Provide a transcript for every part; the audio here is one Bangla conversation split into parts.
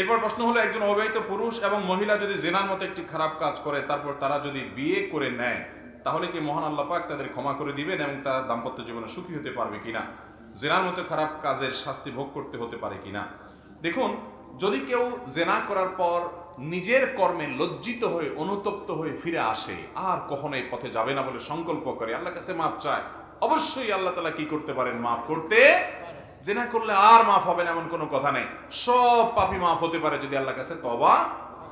এরপর প্রশ্ন হলো, একজন অবিবাহিত পুরুষ এবং মহিলা যদি জেনার মতো একটি খারাপ কাজ করে, তারপর তারা যদি বিয়ে করে নেয়, তাহলে কি মহান আল্লাহ পাক তাদের ক্ষমা করে দিবেন এবং তারা দাম্পত্য জীবনে সুখী হতে পারবে কিনা? জেনার মতো খারাপ কাজের শাস্তি ভোগ করতে হতে পারে কিনা? দেখুন, যদি কেউ জেনা করার পর নিজের কর্মে লজ্জিত হয়ে, অনুতপ্ত হয়ে ফিরে আসে, আর কখনো এই পথে যাবে না বলে সংকল্প করে আল্লাহ কাছে মাপ চায়, অবশ্যই আল্লাহ তালা কি করতে পারেন? মাফ করতে জেনা করলে আর মাফ হবে না, এমন কোনো কথা নেই। সব পাপি মাফ হতে পারে যদি আল্লাহ কাছে তবা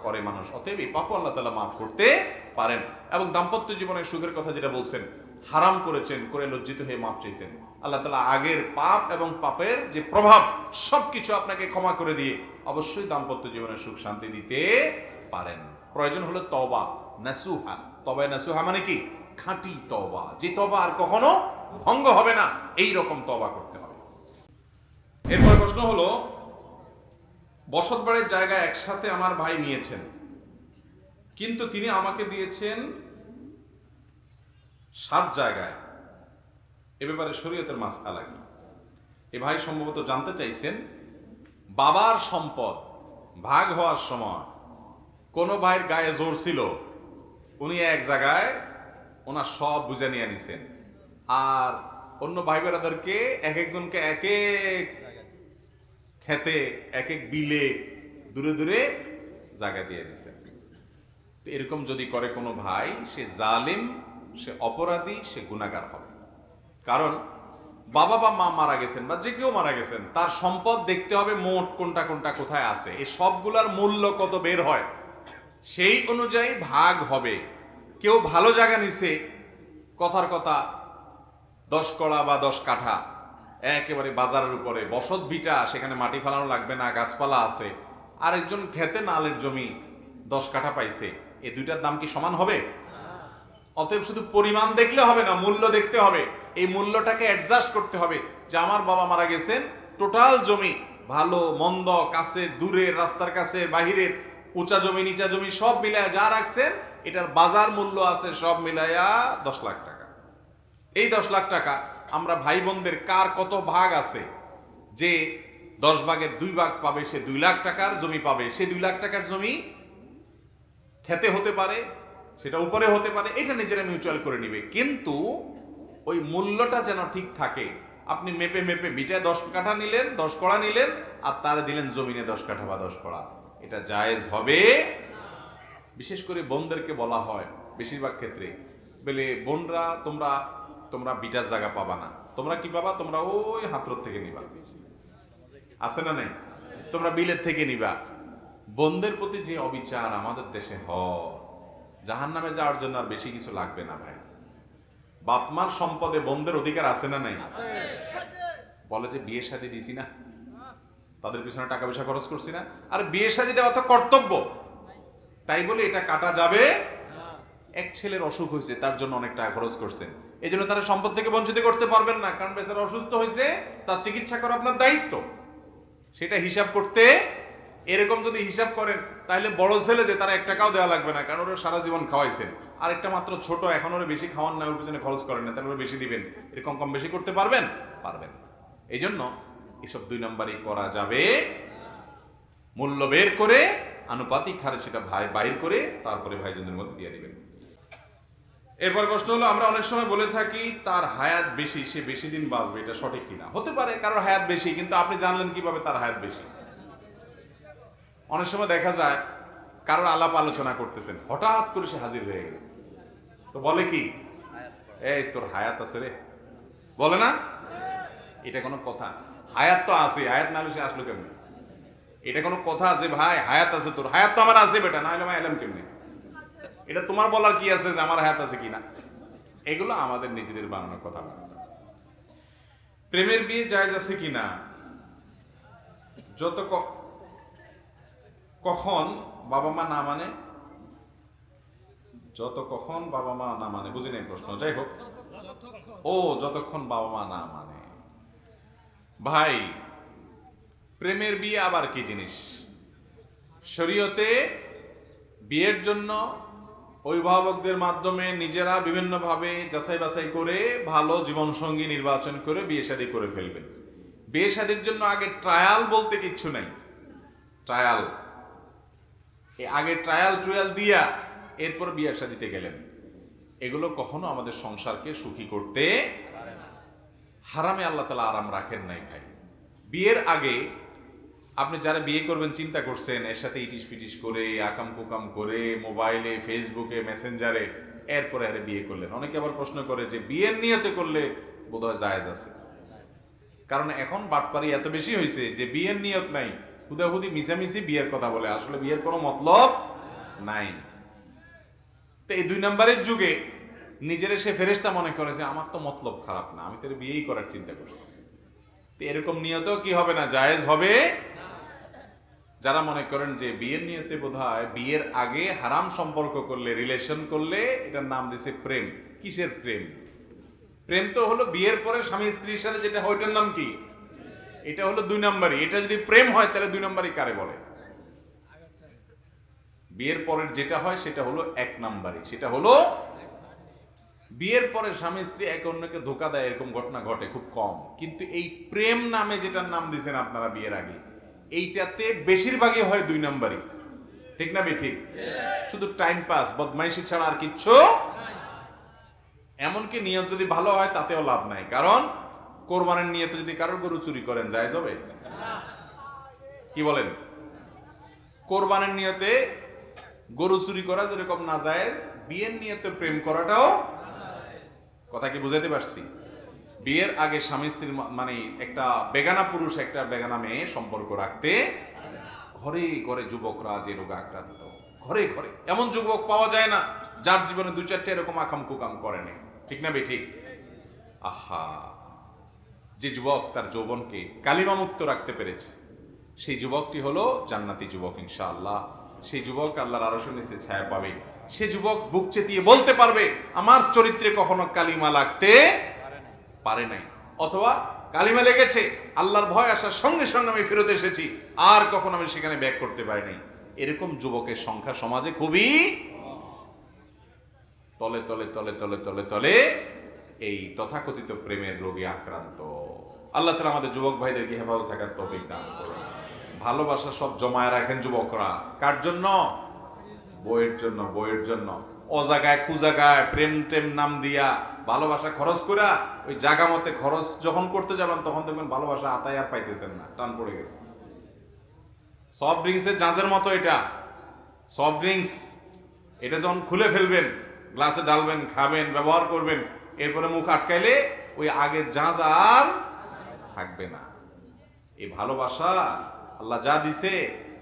করে মানুষ। অতএব এই পাপও আল্লাহ তালা মাফ করতে পারেন। এবং দাম্পত্য জীবনের সুখের কথা যেটা বলছেন, হারাম করেছেন, করে লজ্জিত হয়ে মাপ চাইছেন। আল্লাহ তালা আগের পাপ এবং পাপের যে প্রভাব, সবকিছু আপনাকে ক্ষমা করে দিয়ে অবশ্যই দাম্পত্য জীবনের সুখ শান্তি দিতে পারেন। প্রয়োজন হলো তবা নাসুহা। তবে নাসুহা মানে কি? খাঁটি তবা যে তবা আর কখনো ভঙ্গ হবে না এই রকম তবা করতে হবে। এরপর প্রশ্ন হলো বসত বাড়ির জায়গা একসাথে আমার ভাই নিয়েছেন, কিন্তু তিনি আমাকে দিয়েছেন সাত জায়গায়। এ ব্যাপারে শরীয়তের মাস কি? এ ভাই সম্ভবত জানতে চাইছেন, বাবার সম্পদ ভাগ হওয়ার সময় কোনো ভাইয়ের গায়ে জোর ছিল, উনি এক জায়গায় ওনার সব বুঝে নিয়ে নিছেন। আর অন্য ভাই বেড়াদেরকে এক একজনকে এক এক খেতে এক এক বিলে দূরে দূরে জায়গা দিয়ে দিছে। তো এরকম যদি করে কোনো ভাই, সে জালিম, সে অপরাধী, সে গুণাগার হবে। কারণ বাবা বা মা মারা গেছেন বা যে কেউ মারা গেছেন, তার সম্পদ দেখতে হবে মোট কোনটা কোনটা কোথায় আছে। এই সবগুলার মূল্য কত বের হয়, সেই অনুযায়ী ভাগ হবে। কেউ ভালো জায়গা নিছে, কথার কথা, দশ কড়া বা দশ কাঠা একেবারে বাজারের উপরে। বসত ভিটা, সেখানে মাটি ফেলানো লাগবে না, গাছপালা আছে। আরেকজন খেতে নালের জমি, দশ কাঠা পাইছে। এ দুইটার দাম কি সমান হবে? অতএব শুধু পরিমাণ দেখলে হবে না, মূল্য দেখতে হবে। এই মূল্যটাকে অ্যাডজাস্ট করতে হবে। যে আমার বাবা মারা গেছেন টোটাল জমি, ভালো, মন্দ কাছে দূরে রাস্তার কাছে বাহিরের, উঁচা জমি, নিচা জমি, সব মিলায় যা রাখছেন, এটার বাজার মূল্য আছে, সব মিলাইয়া দশ লাখ টাকা। এই দশ লাখ টাকা আমরা ভাই বোনদের কার কত ভাগ আছে? যে দশ ভাগের দুই ভাগ পাবে সে দুই লাখ টাকার জমি পাবে। সে দুই লাখ টাকার জমি খেতে হতে পারে, সেটা উপরে হতে পারে, এটা নিজেরা মিউচুয়াল করে নিবে। কিন্তু ওই মূল্যটা যেন ঠিক থাকে, আপনি মেপে মেপে বিটায় দশ কাঠা নিলেন, দশ কড়া নিলেন, আর তারা দিলেন জমিনে দশ কাঠা বা দশ কড়া। এটা জায়েজ হবে? বিশেষ করে বোনদেরকে বলা হয়, বেশিরভাগ ক্ষেত্রে। বলে, বোনরা, তোমরা তোমরা বিটার জায়গা পাবা না। তোমরা কি পাবা? তোমরা ওই হাতর থেকে নিবা। আছে না নেই? তোমরা বিলের থেকে নিবা। বন্ধের প্রতি যে অবিচার আমাদের দেশে হয় জাহান নামে যাওয়ার জন্য আর বেশি কিছু লাগবে না ভাই। বাপমার সম্পদে বন্ধের অধিকার আছে না নাই? বলে যে বিয়ে শাদি দিছি না। তাদের পিছনে টাকা পয়সা খরচ করছি না। আর বিয়ে শাদি দেওয়া তো কর্তব্য। তাই বলে এটা কাটা যাবে এক ছেলের অসুখ হয়েছে, তার জন্য অনেক টাকা খরচ করছেন এই জন্য তারা সম্পদ থেকে বঞ্চিত করতে পারবেন না, কারণ বেচারা অসুস্থ হয়েছে, তার চিকিৎসা করা আপনার দায়িত্ব। সেটা হিসাব করতে, এরকম যদি হিসাব করেন, তাহলে বড় ছেলে যে, তারা এক টাকাও দেওয়া লাগবে না, কারণ ওরা সারা জীবন খাওয়াইছেন আর একটা মাত্র ছোট, এখন ওরা বেশি খাওয়ান না, ওর পিছনে খরচ করেন না, তাহলে ওরা বেশি দিবেন। এরকম কম বেশি করতে পারবেন? পারবেন এই জন্য এসব দুই নম্বরই করা যাবে। মূল্য বের করে, আনুপাতিক হারে সেটা ভাই বাহির করে, তারপরে ভাইজনদের মধ্যে দিয়ে দিবেন। এরপর প্রশ্ন হলো, আমরা অনেক সময় বলে থাকি, তার হায়াত বেশি, সে বেশি দিন বাঁচবে, এটা সঠিক কিনা? হতে পারে কারোর হায়াত বেশি, কিন্তু আপনি জানলেন কীভাবে তার হায়াত বেশি? অনেক সময় দেখা যায়, কারোর আলাপ আলোচনা করতেছেন, হঠাৎ করে সে হাজির হয়ে গেছে। তো বলে কি? এই তোর হায়াত আছে রে। বলে না? এটা কোনো কথা। হায়াত তো আছে, হায়াত না হলে সে আসলো কেমনি? এটা কোনো কথা আছে ভাই, হায়াত আছে তোর, হায়াত তো আমার আছে বেটা না হলে ভাই এলাম কেমনি? এটা তোমার বলার কি আছে যে আমার হাত আছে কিনা? এগুলো আমাদের নিজেদের বানানোর কথা প্রেমের বিয়ে জায়জ আছে কিনা? যত কখন বাবা মা না মানে? যত কখন বাবা মা না মানে? বুঝি নাই প্রশ্ন, যাই হোক। ও, যতক্ষণ বাবা মা না মানে। ভাই, প্রেমের বিয়ে আবার কি জিনিস? শরীয়তে বিয়ের জন্য অভিভাবকদের মাধ্যমে নিজেরা বিভিন্নভাবে যাচাই বাছাই করে ভালো জীবনসঙ্গী নির্বাচন করে বিয়ে শাদী করে ফেলবেন। বিয়ে শাদীর জন্য আগে ট্রায়াল বলতে কিচ্ছু নাই। ট্রায়াল আগে ট্রায়াল ট্রায়াল দিয়া এরপর বিয়ে শাদিতে গেলেন। এগুলো কখনো আমাদের সংসারকে সুখী করতে হারামে আল্লাহ তালা আরাম রাখেন নাই ভাই। বিয়ের আগে আপনি যারা বিয়ে করবেন, চিন্তা করছেন, এর সাথে ইটিস পিটিস করে, আকাম কুকাম করে, মোবাইলে, ফেসবুকে, মেসেঞ্জারে, এরপরে আরে বিয়ে করলেন। অনেকে আবার প্রশ্ন করে যে, বিয়ের নিয়তে করলে বোধহয় জায়েজ আছে। কারণ এখন বাটপারি এত বেশি হয়েছে যে, বিয়ের নিয়ত নাই। হুদাহুদি মিশামিশি বিয়ের কথা বলে। আসলে বিয়ের কোনো মতলব নাই। তো এই দুই নম্বরের যুগে নিজের সে ফেরেস্তা মনে করে যে, আমার তো মতলব খারাপ না, আমি তোর বিয়েই করার চিন্তা করছি। তো এরকম নিয়তেও কি হবে না? জায়েজ হবে? যারা মনে করেন যে বিয়ের নিয়তে বোধ বিয়ের আগে হারাম সম্পর্ক করলে রিলেশন করলে, এটার নাম দিছে প্রেম। কিসের প্রেম? প্রেম তো হলো বিয়ের পরে স্বামী স্ত্রীর সাথে যেটা হয়, ওইটার নাম কি? এটা হলো দুই নম্বরই। এটা যদি প্রেম হয়, তাহলে দুই নম্বরই কারে বলে? বিয়ের পরের যেটা হয়, সেটা হলো এক নম্বরই। সেটা হলো বিয়ের পরে স্বামী স্ত্রী একে অন্যকে ধোকা দেয়, এরকম ঘটনা ঘটে খুব কম। কিন্তু এই প্রেম নামে যেটার নাম দিয়েছেন আপনারা বিয়ের আগে এইটাতে বেশিরভাগই হয় দুই নম্বরই। ঠিক না ঠিক শুধু টাইম পাস বদমাইশি ছাড়া আর কিচ্ছু এমনকি নিয়ত যদি ভালো হয়, তাতেও লাভ নাই। কারণ কোরবানের নিয়তে যদি কারোর গরু চুরি করেন যায় যাবে কি বলেন? কোরবানের নিয়তে গরু চুরি করা যেরকম না যায় বিয়ের নিয়তে প্রেম করাটাও কথা কি বুঝাইতে পারছি? বিয়ের আগে স্বামী স্ত্রীর মানে একটা বেগানা পুরুষ, একটা বেগানা মেয়ে সম্পর্ক রাখতে ঘরে ঘরে যুবকরা যে রোগে আক্রান্ত, ঘরে ঘরে। এমন যুবক পাওয়া যায় না যার জীবনে দু চারটে এরকম আকাম কুকাম করেনি ঠিক না বে ঠিক আহা! যে যুবক তার যৌবনকে কালিমামুক্ত রাখতে পেরেছে, সেই যুবকটি হলো জান্নাতি যুবক ইনশাআল্লাহ। সেই যুবক আল্লাহর আরও নিচে ছায়া পাবে। সে যুবক বুক চেতিয়ে বলতে পারবে, আমার চরিত্রে কখনো কালিমা লাগতে পারে নাই। অথবা কালিমা লেগেছে, আল্লাহর ভয় আসার সঙ্গে সঙ্গে আমি ফেরত এসেছি, আর কখনো আমি সেখানে ব্যাক করতে পারি নাই। এরকম যুবকের সংখ্যা সমাজে খুবই তলে তলে তলে তলে তলে তলে এই তথাকথিত প্রেমের রোগে আক্রান্ত। আল্লাহ তালা আমাদের যুবক ভাইদেরকে হেফাজত থাকার তৌফিক দান করুন। ভালোবাসা সব জমায় রাখেন যুবকরা। কার জন্য? বইয়ের জন্য বইয়ের জন্য। অজাগায়, কুজাগায় প্রেম টেম নাম দিয়া ভালোবাসা খরচ করা ওই জায়গা মতে খরচ যখন করতে যাবেন, তখন দেখবেন ভালোবাসা আতায় আর পাইতেছেন না, টান পড়ে গেছে। সফট ড্রিঙ্কসের জাঁজের মতো এটা। সফট ড্রিঙ্কস এটা যখন খুলে ফেলবেন, গ্লাসে ডালবেন খাবেন, ব্যবহার করবেন, এরপরে মুখ আটকাইলে ওই আগের জাঁজ আর থাকবে না। এই ভালোবাসা আল্লাহ যা দিছে,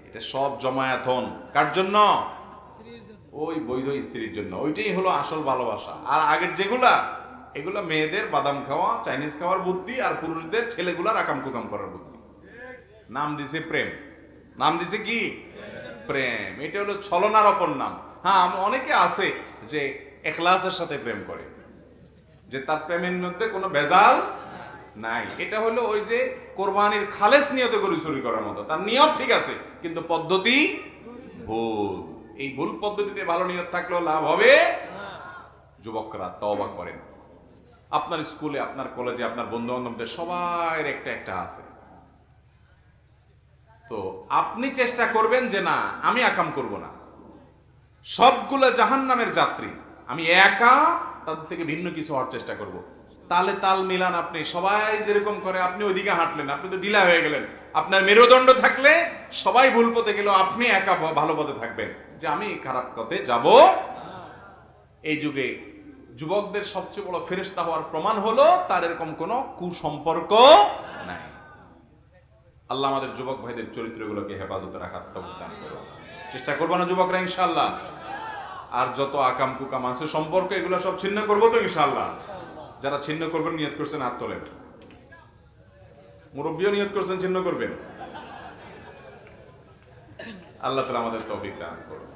এটা সব জমায়াতন কার জন্য? ওই বৈধ স্ত্রীর জন্য। ওইটাই হলো আসল ভালোবাসা। আর আগের যেগুলা, এগুলো মেয়েদের বাদাম খাওয়া, চাইনিজ খাওয়ার বুদ্ধি আর পুরুষদের ছেলেগুলার আকাম কুকাম করার বুদ্ধি। নাম দিছে প্রেম। নাম দিছে কি? প্রেম। এটা হলো ছলনার অপর নাম। হ্যাঁ অনেকে আছে যে এখলাসের সাথে প্রেম করে, যে তার প্রেমের মধ্যে কোনো ভেজাল নাই। এটা হলো ওই যে কোরবানির খালেস নিয়তে গরু চুরি করার মতো। তার নিয়ত ঠিক আছে, কিন্তু পদ্ধতি ভুল। এই ভুল পদ্ধতিতে ভালো নিয়ত থাকলেও লাভ হবে। যুবকরা তওবা করেন। আপনার স্কুলে, আপনার কলেজে, আপনার বন্ধু বান্ধবদের সবার একটা একটা আছে। তো আপনি চেষ্টা করবেন যে না, আমি আকাম করব না। সবগুলো জাহান নামের যাত্রী, আমি একা তাদের থেকে ভিন্ন কিছু হওয়ার চেষ্টা করব। তালে তাল মিলান আপনি সবাই যেরকম করে, আপনি ওইদিকে হাঁটলেন, আপনি তো ঢিলা হয়ে গেলেন। আপনার মেরুদণ্ড থাকলে সবাই ভুল পথে গেলেও আপনি একা ভালো পথে থাকবেন। যে আমি খারাপ পথে যাব। এই যুগে যুবকদের সবচেয়ে বড় ফেরেস্তা হওয়ার প্রমাণ হলো, তার এরকম কোনো কুসম্পর্ক নাই। আল্লাহ আমাদের যুবক ভাইদের চরিত্রগুলোকে হেফাজতে রাখার দান করুন। চেষ্টা করব না যুবকরা ইনশাল্লাহ আর যত আকাম কুকাম আছে, সম্পর্ক এগুলো সব ছিন্ন করব তো ইনশাল্লাহ যারা ছিন্ন করবেন, নিয়ত করছেন, হাত তোলেন। মুরব্বীও নিয়ত করছেন ছিন্ন করবেন। আল্লাহ তালা আমাদের তৌফিক দান করুন।